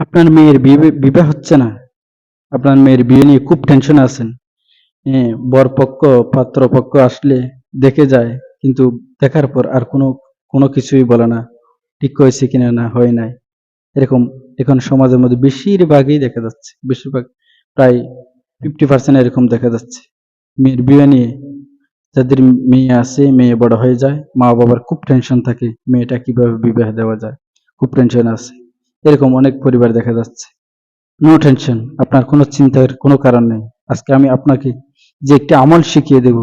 আপনার মেয়ের বিবাহ হচ্ছে না। আপনার মেয়ের বিয়ে নিয়ে খুব টেনশন আছেন। বরপক্ষ, পাত্রপক্ষ আসলে দেখে যায়, কিন্তু দেখার পর আর কোনো কোনো কিছুই বলে না, ঠিক হয়েছে কিনা না, হয় নাই। এরকম এখন সমাজের মধ্যে বেশিরভাগই দেখা যাচ্ছে, বেশিরভাগ প্রায় ফিফটি পার্সেন্ট এরকম দেখা যাচ্ছে। মেয়ের বিয়ে নিয়ে যাদের মেয়ে আছে, মেয়ে বড় হয়ে যায় মা বাবার খুব টেনশন থাকে, মেয়েটা কীভাবে বিবাহ দেওয়া যায়, খুব টেনশন আছে। এরকম অনেক পরিবার দেখা যাচ্ছে। নো টেনশন আপনার কোনো চিন্তার কোনো কারণ নেই। আজকে আমি আপনাকে যে একটি আমল শিখিয়ে দেব,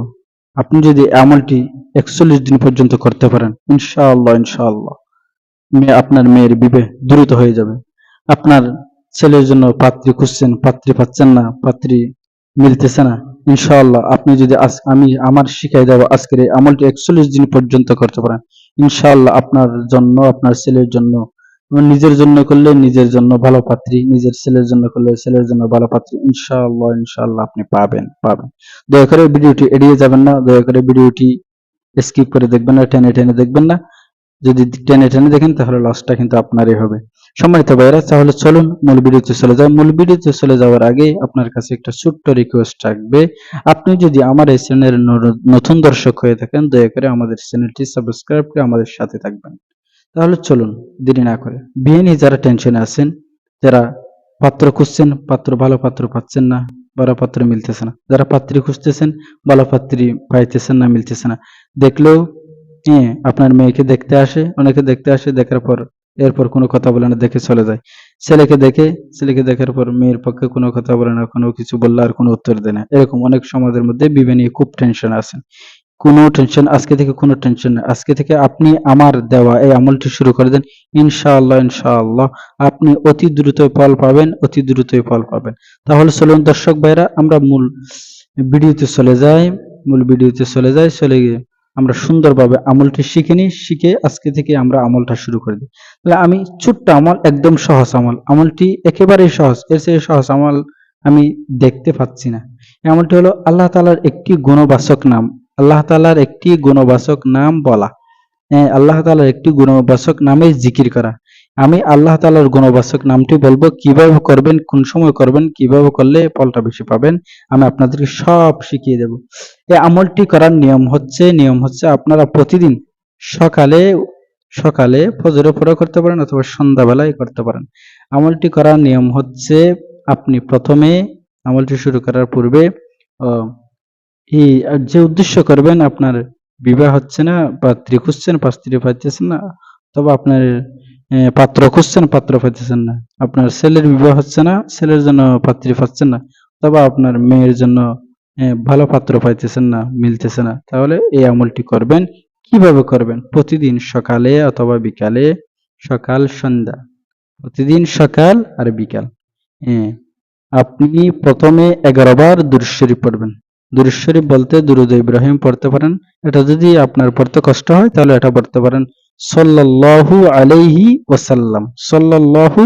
আপনি যদি আমলটি একচল্লিশ দিন পর্যন্ত করতে পারেন, ইনশাআল্লাহ ইনশাআল্লাহ মেয়ে আপনার মেয়ের বিবাহ দ্রুত হয়ে যাবে। আপনার ছেলের জন্য পাত্রী খুঁজছেন, পাত্রী পাচ্ছেন না, পাত্রী মিলতেছে না, ইনশাআল্লাহ, আপনি যদি আজ আমি আমার শিখাই দেবো আজকের এই আমলটি একচল্লিশ দিন পর্যন্ত করতে পারেন। ইনশাআল্লাহ, আপনার জন্য, আপনার ছেলের জন্য নিজের জন্য করলে নিজের জন্য ভালো পাত্রী, নিজের ছেলের জন্য করলে ছেলের জন্য ভালো পাত্রী, ইনশাআল্লাহ ইনশাআল্লাহ আপনি পাবেন পাবেন। দয়া করে ভিডিওটি এড়িয়ে যাবেন না, দয়া করে ভিডিওটি স্কিপ করে দেখবেন না, টেনে টেনে দেখবেন না। যদি টেনে টেনে দেখেন তাহলে লসটা কিন্তু আপনারই হবে। সম্মানিত ভাইরা তাহলে চলুন মূল ভিডিওতে চলে যাই। মূল ভিডিওতে চলে যাওয়ার আগে আপনার কাছে একটা ছোট্ট রিকোয়েস্ট থাকবে। আপনি যদি আমার এই চ্যানেলের নতুন দর্শক হয়ে থাকেন, দয়া করে আমাদের চ্যানেলটি সাবস্ক্রাইব করে আমাদের সাথে থাকবেন। তাহলে চলুন, দেরি না করে। বিয়ে নিয়ে যারা টেনশনে আছেন, যারা পাত্র খুঁজছেন, পাত্র, ভালো পাত্র পাচ্ছেন না, ভালো পাত্র মিলতেছে না। যারা পাত্রী খুঁজতেছেন, ভালো পাত্রী পাইতেছেন না, মিলতেছে না। দেখলেও হ্যাঁ আপনার মেয়েকে দেখতে আসে, অনেকে দেখতে আসে, দেখার পর, এরপর কোনো কথা বলে না, দেখে চলে যায়। ছেলেকে দেখে, ছেলেকে দেখার পর মেয়ের পক্ষে কোনো কথা বলে না, কোনো কিছু বললে আর কোনো উত্তর দেয় না। এরকম অনেক সমাজের মধ্যে বিবে নিয়ে খুব টেনশন আছেন। কোনো টেনশন আজকে থেকে কোনো টেনশন নেই। আজকে থেকে আপনি আমার দেওয়া এই আমলটি শুরু করে দেন। ইনশাআল্লাহ ইনশাআল্লাহ। আপনি অতি দ্রুত ফল পাবেন, অতি দ্রুতই ফল পাবেন। তাহলে চলুন দর্শক ভাইরা, আমরা মূল ভিডিওতে চলে যাই। মূল ভিডিওতে চলে যাই, চলে গিয়ে আমরা সুন্দরভাবে আমলটি শিখে নিই। শিখে আজকে থেকে আমরা আমলটা শুরু করে দিই। তাহলে আমি ছোট্ট আমল, একদম সহজ আমল। আমলটি একেবারেই সহজ। এর চেয়ে সহজ আমল আমি দেখতে পাচ্ছি না। এই আমলটি হলো আল্লাহ তালার একটি গুণবাচক নাম। আল্লাহ তালার একটি গুণবাচক নাম বলা। আল্লাহ তালার একটি গুণবাচক নামে জিকির করা। আমি আল্লাহ তালার গুণবাচক নামটি বলব, কীভাবে করবেন, কোন সময় করবেন, কীভাবে করলে ফলটা বেশি পাবেন, আমি আপনাদেরকে সব শিখিয়ে দেব। এই আমলটি করার নিয়ম হচ্ছে নিয়ম হচ্ছে আপনারা প্রতিদিন সকালে সকালে ফজরে পরে করতে পারেন অথবা সন্ধ্যাবেলায় করতে পারেন। আমলটি করার নিয়ম হচ্ছে, আপনি প্রথমে আমলটি শুরু করার পূর্বে এই যে উদ্দেশ্য করবেন আপনার বিবাহ হচ্ছে না, পাত্রী খুঁজছেন, পাত্রী পাইতেছেন না, তবে আপনার পাত্র খুঁজছেন, পাত্র পাইতেছেন না। আপনার ছেলের বিবাহ হচ্ছে না, ছেলের জন্য পাত্রী পাচ্ছেন না, তবে আপনার মেয়ের জন্য ভালো পাত্র পাইতেছেন না, মিলতেছে না। তাহলে এই আমলটি করবেন। কীভাবে করবেন? প্রতিদিন সকালে অথবা বিকালে, সকাল, সন্ধ্যা। প্রতিদিন সকাল আর বিকাল। আপনি প্রথমে এগারো বার দুরূদ শরীফ পড়বেন। দুরূদ শরীফ বলতে দুরুদ ইব্রাহিম পড়তে পারেন। এটা যদি আপনার পড়তে কষ্ট হয়, তাহলে এটা পড়তে পারেন। সাল্লাল্লাহু আলাইহি ওয়াসাল্লাম, সাল্লাল্লাহু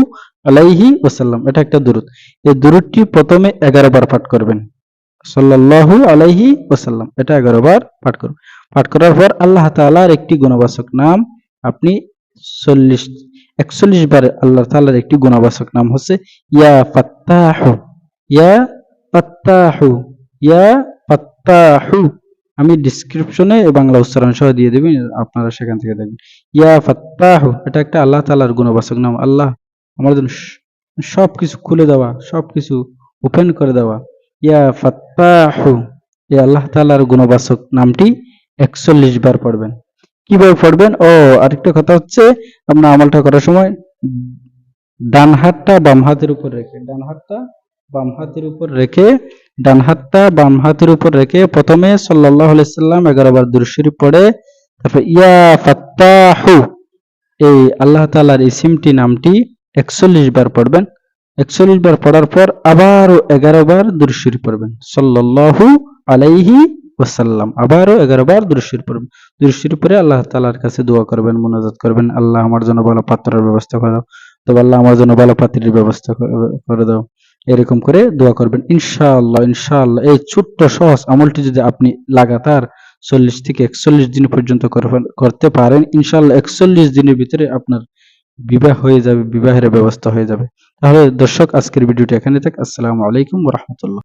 আলাইহি ওয়াসাল্লাম, এটা একটা দুরুদ। এই দুরুদটি প্রথমে এগারো বার পাঠ করবেন। সাল্লাল্লাহু আলাইহি ওয়াসাল্লাম, এটা এগারো বার পাঠ করুন। পাঠ করার পর আল্লাহ তাআলার একটি গুণবাচক নাম আপনি চল্লিশ, একচল্লিশ বার আল্লাহ তাআলার একটি গুণবাচক নাম হচ্ছে ইয়া ফাত্তাহু। ইয়া ফাত্তাহু। ইয়া ফাত্তাহু। আমি ডিসক্রিপশনে বাংলা উচ্চারণ সহ দিয়ে দেবেন আপনারা সেখান থেকে দেখবেন। ইয়া ফাত্তাহু, এটা একটা আল্লাহ তাআলার গুণবাচক নাম। আল্লাহ আমার জন্য সব কিছু খুলে দেওয়া সব কিছু ওপেন করে দেওয়া। ইয়া ফাত্তাহু, এই আল্লাহ তাআলার গুণবাচক নামটি একচল্লিশ বার পড়বেন। কীভাবে পড়বেন? ও, আরেকটা কথা হচ্ছে আপনার আমলটা করার সময় ডান হাতটা বাম হাতের উপর রেখে, ডান হাতটা বাম হাতের উপর রেখে ডান হাতটা বাম হাতের উপর রেখে প্রথমে সাল্লাল্লাহু আলাইহি সাল্লাম এগারো বার দুরূদ পড়ে, তারপর ইয়া ফাত্তাহু, এই আল্লাহ তাআলার ইসিমটি নামটি একচল্লিশ বার পড়বেন। একচল্লিশ বার পড়ার পর আবারও এগারো বার দুরূদ পড়বেন। সাল্লাল্লাহু আলাইহি ওয়াসাল্লাম আবারও এগারো বার দুরূদ শরীফ পড়বেন। দুরূদ শরীফ পড়ে আল্লাহ তাআলার কাছে দোয়া করবেন, মোনাজাত করবেন, আল্লাহ আমার জন্য ভালো পাত্রের ব্যবস্থা করে দাও। তবে আল্লাহ আমার জন্য ভালো পাত্রীর ব্যবস্থা করে দাও। এরকম করে দোয়া করবেন। ইনশাআল্লাহ ইনশাআল্লাহ। এই ছোট্ট সহজ আমলটি যদি আপনি লাগাতার চল্লিশ থেকে একচল্লিশ দিন পর্যন্ত করতে পারেন, ইনশাআল্লাহ একচল্লিশ দিনের ভিতরে আপনার বিবাহ হয়ে যাবে, বিবাহের ব্যবস্থা হয়ে যাবে। তাহলে দর্শক, আজকের ভিডিওটি এখানে থাক। আসসালামু আলাইকুম রাহমাতুল্লাহ।